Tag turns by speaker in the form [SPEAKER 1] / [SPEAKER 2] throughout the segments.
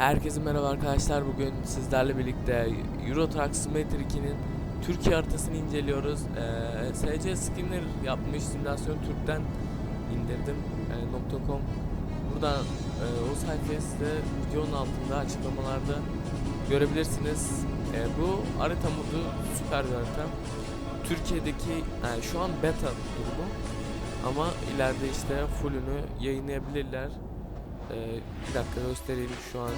[SPEAKER 1] Herkese merhaba arkadaşlar. Bugün sizlerle birlikte Euro Truck Simulator 2'nin Türkiye haritasını inceliyoruz. Ee, SC Skinner yapmış simülasyon Türk'ten indirdim. Ee, .com Buradan e, o sayfayı size videonun altında açıklamalarda görebilirsiniz. Ee, bu harita modu süper bir harita. Türkiye'deki yani şu an beta durumu ama ileride işte fullünü yayınlayabilirler. Ee, bir dakika göstereyim şu an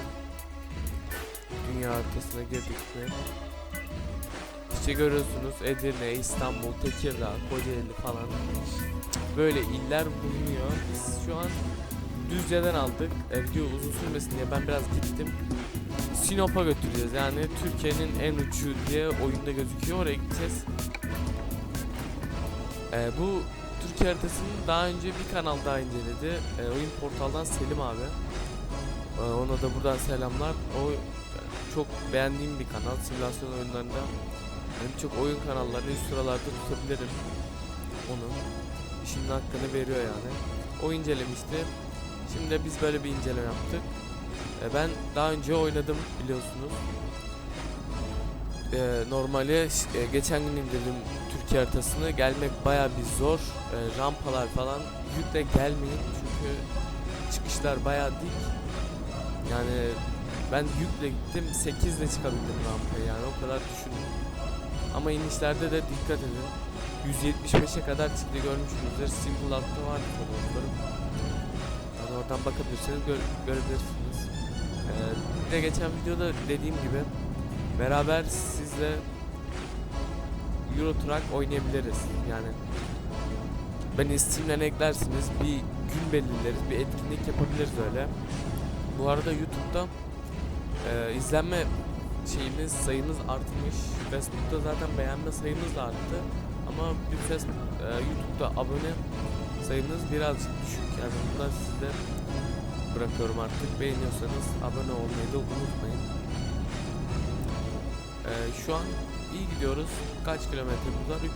[SPEAKER 1] dünya haritasına girdik mi? İşte görüyorsunuz Edirne, İstanbul, Tekirdağ, Kocaeli falan böyle iller bulunuyor. Biz şu an Düzce'den aldık. E, video uzun sürmesin diye ben biraz gittim. Sinop'a götüreceğiz. Yani Türkiye'nin en ucu diye oyunda gözüküyor. Oraya gideceğiz. E, bu Türkiye haritasını daha önce bir kanal daha inceledi. E, oyun portaldan Selim abi. E, ona da buradan selamlar. O çok beğendiğim bir kanal. Simülasyon oyunlarında yani birçok oyun kanallarını üst sıralarda tutabilirim. Onu. İşinin hakkını veriyor yani. O incelemişti. Şimdi de biz böyle bir inceleme yaptık. E, ben daha önce oynadım biliyorsunuz. E, normali e, geçen gün indirdim Türkiye haritasını. Gelmek baya bir zor. E, rampalar falan yükle gelmeyin çünkü çıkışlar baya dik. Yani ben yükle gittim 8 ile çıkabildim rampaya yani o kadar düşünün. Ama inişlerde de dikkat edin. 175'e kadar çıktı görmüşsünüzdür. Simple altta var fotoğraflarım. Yani oradan bakabilirsiniz, gör- görebilirsiniz. Ee, bir de geçen videoda dediğim gibi beraber sizle Euro Truck oynayabiliriz. Yani beni Steam'den eklersiniz, bir gün belirleriz, bir etkinlik yapabiliriz öyle. Bu arada YouTube'da e, izlenme şeyimiz, sayımız artmış. Facebook'ta zaten beğenme sayımız da arttı. Ama bir ses, e, YouTube'da abone sayımız birazcık düşük. Yani bunu da size bırakıyorum artık. Beğeniyorsanız abone olmayı da unutmayın. E, şu an iyi gidiyoruz. Kaç kilometremiz var? 300 3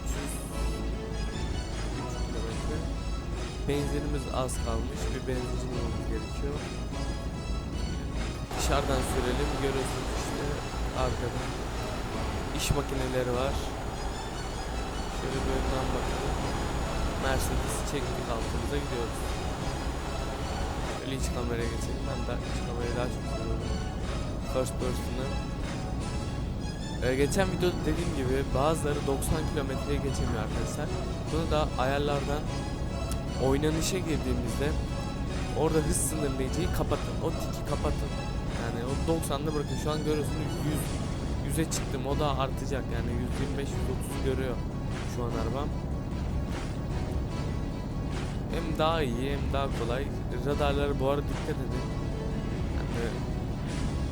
[SPEAKER 1] kilometre. Benzinimiz az kalmış. Bir benzinci bulmamız gerekiyor. Dışarıdan sürelim. Görüyorsunuz işte arkada. İş makineleri var. Şöyle bir önden bakalım. Mercedes'i çektik altımıza gidiyoruz. Şöyle iç kameraya geçelim. Ben de iç kamerayı daha çok seviyorum. First person'ı. Ee, geçen videoda dediğim gibi bazıları 90 kilometreye geçemiyor arkadaşlar. Bunu da ayarlardan oynanışa girdiğimizde orada hız sınırlayıcıyı kapatın. O tiki kapatın. Yani o 90'da bırakın. Şu an görüyorsunuz 100 100'e çıktım. O da artacak. Yani 125 130 görüyor şu an arabam. Hem daha iyi hem daha kolay. Radarlara bu arada dikkat edin. Yani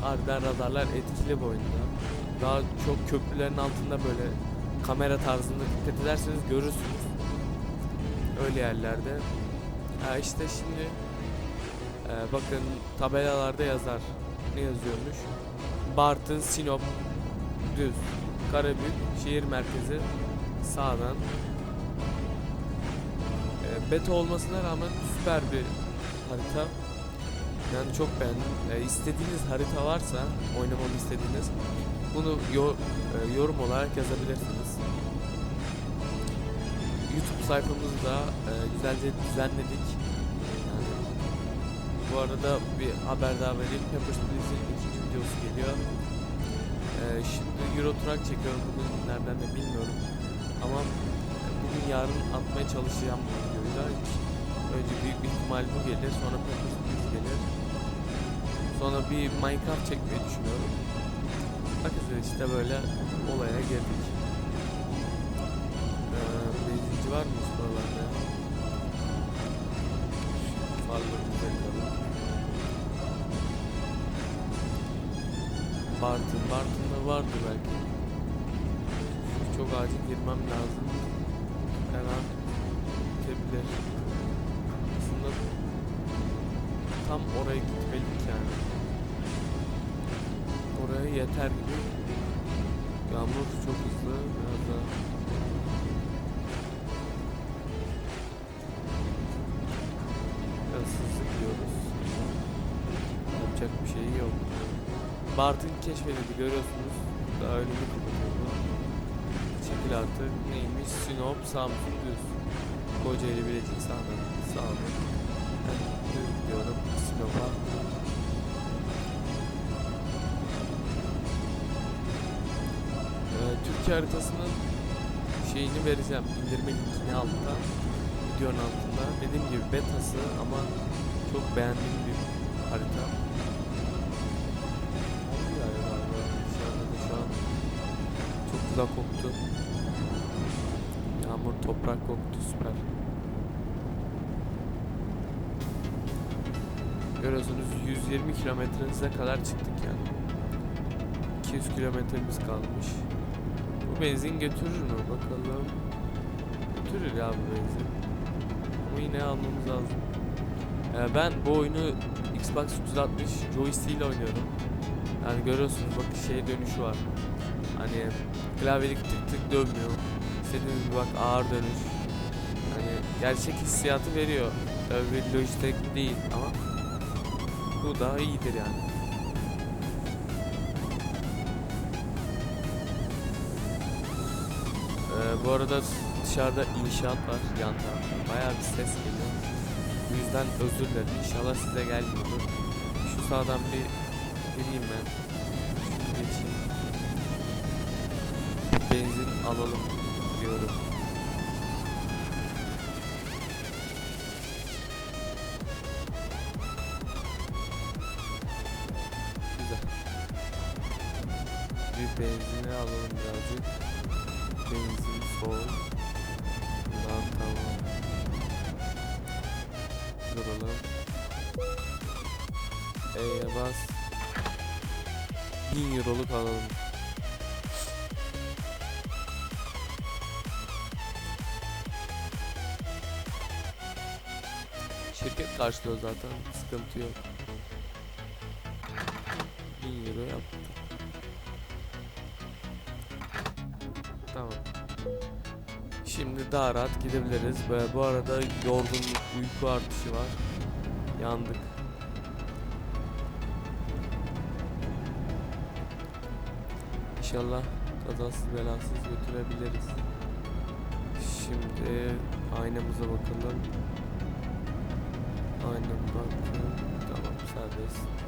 [SPEAKER 1] harbiden radarlar etkili bu oyunda. Daha çok köprülerin altında böyle kamera tarzında dikkat ederseniz görürsünüz. Öyle yerlerde. Ha işte şimdi e, bakın tabelalarda yazar. Ne yazıyormuş? Bartın, Sinop, düz, Karabük, şehir merkezi sağdan. E, beta olmasına rağmen süper bir harita. Yani çok beğendim. E, istediğiniz harita varsa, oynamamı istediğiniz, bunu e, yorum olarak yazabilirsiniz. YouTube sayfamızda e, güzelce düzenledik. Bu arada bir haber daha vereyim. Peppers Please'in ikinci videosu geliyor. E, şimdi Euro Truck çekiyorum. Bugün nereden de bilmiyorum. Ama bugün yarın atmaya çalışacağım bu videoyu da. Önce büyük bir ihtimal bu gelir. Sonra Peppers Please gelir. Sonra bir Minecraft çekmeyi düşünüyorum. Bakın işte böyle olaya girdik. Ee, benzinci var mı buralarda? Farlarımıza yakalım. Bartın, Bartın'da vardı belki. Çok acil girmem lazım. Her an bitebilir. Aslında tam oraya gitmelik yani. Oraya yeter gibi. Yağmur çok hızlı. Biraz daha Biraz hızlı gidiyoruz. Yapacak bir şey yok. Bartın keşfedildi görüyorsunuz. Daha önümü kapatıyor. Çekil artık. Neymiş? Sinop, Samsun düz. Kocaeli Bilecik sağda. Sağda. Ben düz gidiyorum. Sinop'a. Türkiye haritasının şeyini vereceğim. İndirme linkini altta. Videonun altında. Dediğim gibi betası ama çok beğendiğim bir harita. Çok güzel koktu. Yağmur, toprak koktu süper. Görüyorsunuz 120 kilometrenize kadar çıktık yani. 200 kilometremiz kalmış. Bu benzin götürür mü bakalım. Götürür ya bu benzin. Ama yine almamız lazım. Ee, ben bu oyunu Xbox 360 joystick ile oynuyorum. Yani görüyorsunuz bakın şey dönüşü var. Hani klavyelik tık tık dönmüyor. İstediğiniz gibi bak ağır dönüş. Hani gerçek hissiyatı veriyor. Tabii bir Logitech değil ama bu daha iyidir yani. Ee, bu arada dışarıda inşaat var yan tarafta. Bayağı bir ses geliyor. Bu yüzden özür dilerim. İnşallah size gelmiyordur. Şu sağdan bir gireyim ben. Şunu geçeyim. Benzin alalım diyorum. Güzel. Bir benzini alalım birazcık. Benzin sol. Bundan tamam. Duralım. E'ye bas. 1000 euroluk alalım. Şirket karşılıyor zaten. Sıkıntı yok. 1000 euro yaptı. Daha rahat gidebiliriz. Ve bu arada yorgunluk, uyku artışı var. Yandık. İnşallah kazasız belasız götürebiliriz. Şimdi aynamıza bakalım. Aynam baktım. Tamam serbest.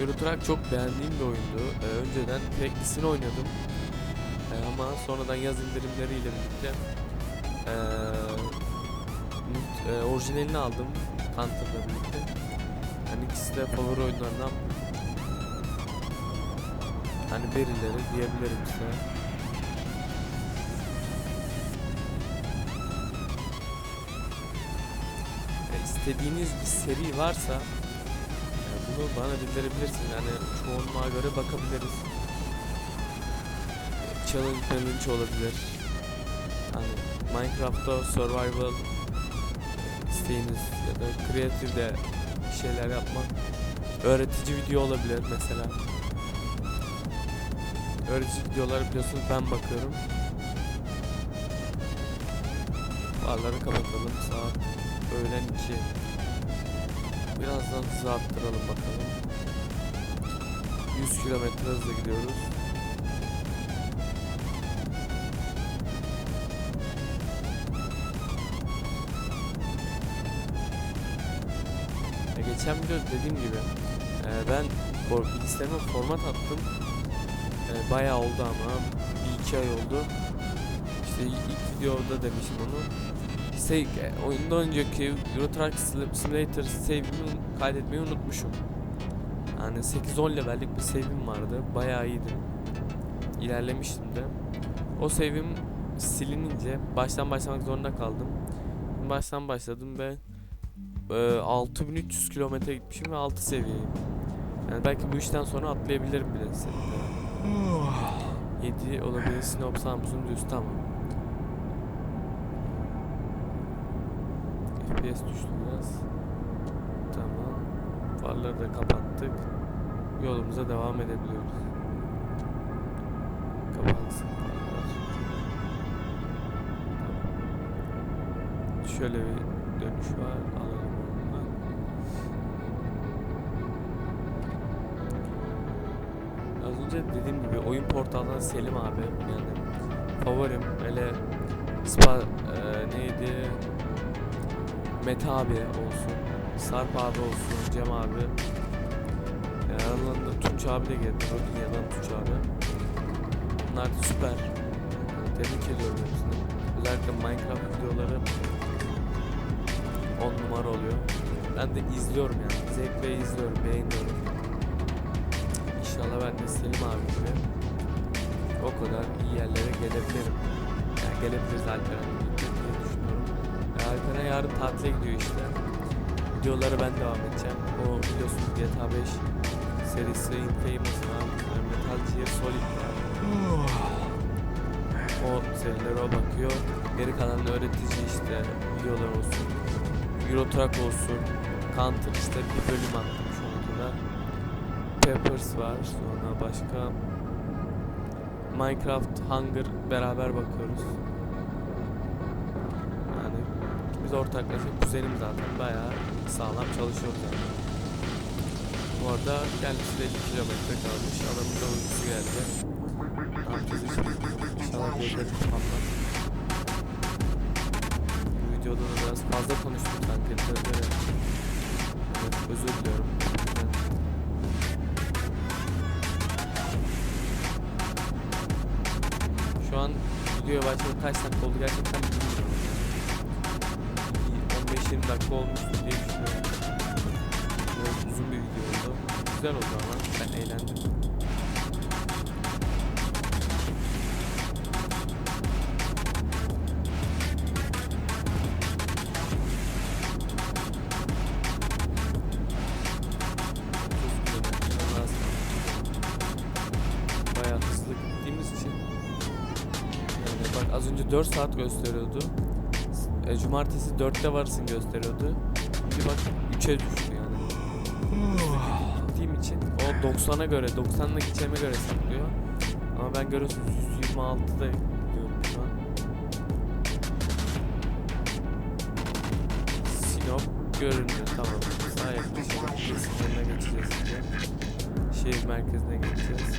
[SPEAKER 1] Euro Truck çok beğendiğim bir oyundu. Ee, önceden teklisini oynadım. Ee, ama sonradan yaz indirimleriyle birlikte ee, ee, orijinalini aldım. Counter'la birlikte. Yani ikisi de favori oyunlarından hani birileri diyebilirim size. E, istediğiniz bir seri varsa bunu bana bildirebilirsin. Yani çoğunluğa göre bakabiliriz. Challenge challenge olabilir. Hani Minecraft'ta survival isteğiniz ya da creative de bir şeyler yapmak. Öğretici video olabilir mesela. Öğretici videoları biliyorsunuz ben bakıyorum. Farları kapatalım saat öğlen 2. Birazdan hızı arttıralım bakalım. 100 kilometre hızla gidiyoruz. Geçen video dediğim gibi e, ben bilgisayarıma format attım. E, bayağı oldu ama bir iki ay oldu. İşte ilk videoda demişim onu. Şey, e, oyundan önceki Euro Truck Sim- Simulator save'imi kaydetmeyi unutmuşum. Yani 8-10 levellik bir save'im vardı. Bayağı iyiydi. İlerlemiştim de. O save'im silinince baştan başlamak zorunda kaldım. Baştan başladım ve e, 6300 kilometre gitmişim ve 6 seviyeyim. Yani belki bu işten sonra atlayabilirim bile seride. 7 olabilir Sinop Samsun düz tamam. FPS düştü biraz. Tamam. Farları da kapattık. Yolumuza devam edebiliyoruz. Kapansın farlar. Şöyle bir dönüş var. Alalım ondan. Az önce dediğim gibi oyun portalından Selim abi yani favorim hele Spa e, neydi Mete abi olsun Sarp abi olsun Cem abi. E, aralarında Tunç abi de geldi o dünyadan Tunç abi. Bunlar süper. Tebrik ediyorum hepsini. Özellikle Minecraft videoları 10 numara oluyor. Ben de izliyorum yani. Zevkle izliyorum beğeniyorum. İnşallah ben de Selim abi gibi o kadar iyi yerlere gelebilirim. Yani gelebiliriz Alperen'le. Alperen yarın tatile gidiyor işte. Videoları ben devam edeceğim. O biliyorsunuz GTA 5 serisi Infamous var. Metal Gear Solid var. O serilere o bakıyor. Geri kalan öğretici işte videolar olsun. Euro Truck olsun. Counter işte bir bölüm attım şu kadar. Peppers var. Sonra başka Minecraft Hunger beraber bakıyoruz. Biz ortaklaşa kuzenim zaten bayağı sağlam çalışıyoruz yani. Bu arada kendisi de 50 kilometre kalmış. Adamın da uykusu geldi. İşte bilmiyorum. İnşallah gözleri kapanmaz. Bu videoda da biraz fazla konuştum sanki. Evet, özür diliyorum. Şu an videoya başladı kaç dakika oldu gerçekten bilmiyorum. Bir 15-20 dakika olmuştur diye düşünüyorum. Biraz uzun bir video oldu. Güzel oldu ama ben eğlendim. Bayağı hızlı gittiğimiz için yani bak az önce 4 saat gösteriyordu. E, cumartesi 4'te varsın gösteriyordu. Şimdi bak 3'e düştü yani. Gittiğim için o 90'a göre 90'lık geçeme göre saklıyor. Ama ben görüyorsunuz 126'da gidiyorum şu an. Sinop görünüyor tamam. Sağ yaklaşık. Sınırına geçeceğiz şimdi. Şehir merkezine geçeceğiz.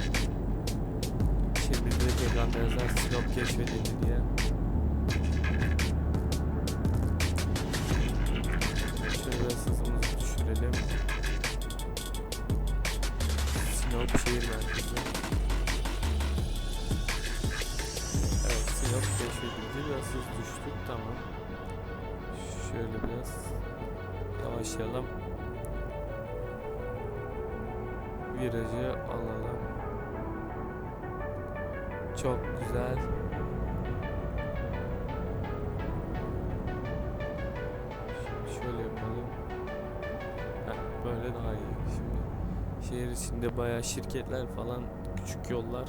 [SPEAKER 1] Şimdi direkt ekranda yazar Sinop keşfedildi diye. Biraz hız düştük tamam. Şöyle biraz yavaşlayalım. Virajı alalım. Çok güzel. Şöyle yapalım. Heh, böyle daha iyi. Şimdi şehir içinde bayağı şirketler falan küçük yollar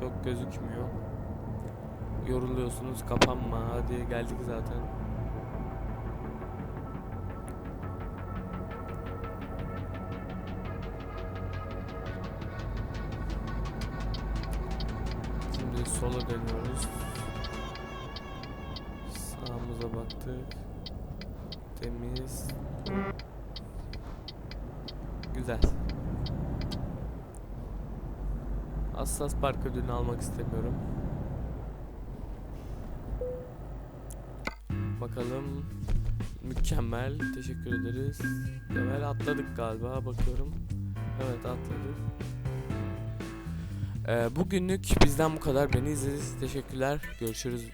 [SPEAKER 1] çok gözükmüyor. Yoruluyorsunuz kapanma hadi geldik zaten. Şimdi sola dönüyoruz. Sağımıza baktık. Temiz. Güzel. Hassas park ödülünü almak istemiyorum. Bakalım. Mükemmel. Teşekkür ederiz. Level atladık galiba. Bakıyorum. Evet atladık. Ee, bugünlük bizden bu kadar. Beni izlediğiniz teşekkürler. Görüşürüz.